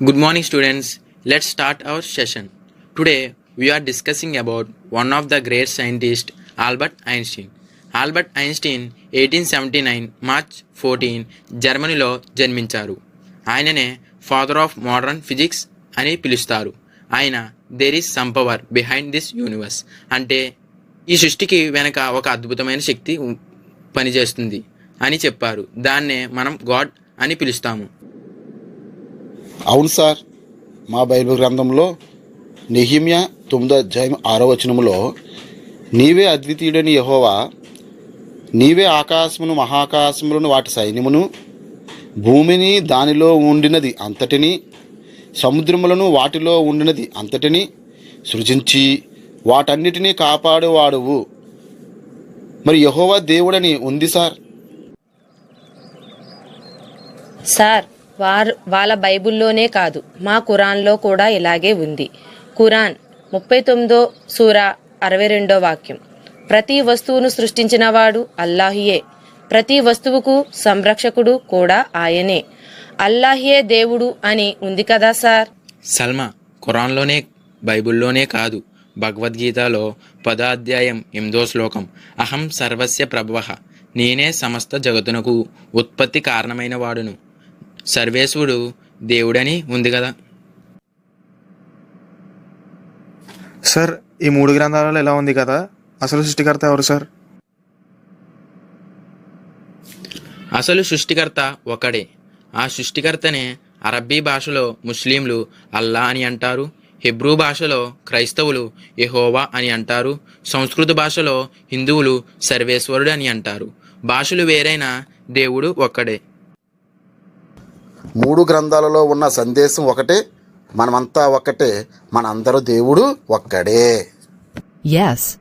Good morning, students. Let's start our session. Today, we are discussing about one of the great scientists, Albert Einstein. Albert Einstein eighteen seventy nine March fourteen జర్మనీలో జన్మించారు ఆయననే father of modern physics అని పిలుస్తారు ఆయన there is some power behind this universe అంటే ఈ సృష్టికి వెనక ఒక అద్భుతమైన శక్తి పనిచేస్తుంది అని చెప్పారు దాన్నే మనం గాడ్ అని పిలుస్తాము అవును సార్. మా బైబిల్ గ్రంథంలో నిహిమ్య తొమ్మిదో అధ్యాయం ఆరో వచనములో నీవే అద్వితీయుడని యహోవా నీవే ఆకాశమును మహాకాశములను వాటి సైన్యమును భూమిని దానిలో ఉండినది అంతటిని సముద్రములను వాటిలో ఉండినది అంతటిని సృజించి వాటన్నిటినీ కాపాడువాడువు. మరి యహోవా దేవుడని ఉంది సార్? సార్ వార్ వాళ్ళ బైబిల్లోనే కాదు మా ఖురాన్లో కూడా ఇలాగే ఉంది. ఖురాన్ ముప్పై తొమ్మిదో సూర అరవై రెండో వాక్యం. ప్రతి వస్తువును సృష్టించినవాడు అల్లాహియే. ప్రతి వస్తువుకు సంరక్షకుడు కూడా ఆయనే. అల్లాహియే దేవుడు అని ఉంది కదా సార్? సల్మా ఖురాన్లోనే బైబిల్లోనే కాదు భగవద్గీతలో పదాధ్యాయం ఎనిమిదో శ్లోకం. అహం సర్వస్య ప్రభవ. నేనే సమస్త జగతునకు ఉత్పత్తి కారణమైన వాడును సర్వేశ్వరుడు దేవుడని ఉంది కదా. సార్ ఈ మూడు గ్రంథాలలో ఎలా ఉంది కదా? అసలు సృష్టికర్త ఎవరు సార్? అసలు సృష్టికర్త ఒకడే. ఆ సృష్టికర్తనే అరబ్బీ భాషలో ముస్లింలు అల్లా అని అంటారు హెబ్రూ భాషలో క్రైస్తవులు యెహోవా అని అంటారు సంస్కృత భాషలో హిందువులు సర్వేశ్వరుడు అని అంటారు. భాషలు వేరైనా దేవుడు ఒక్కడే. మూడు గ్రంథాలలో ఉన్న సందేశం ఒకటే మనమంతా ఒక్కటే మనందరూ దేవుడు ఒక్కడే. Yes,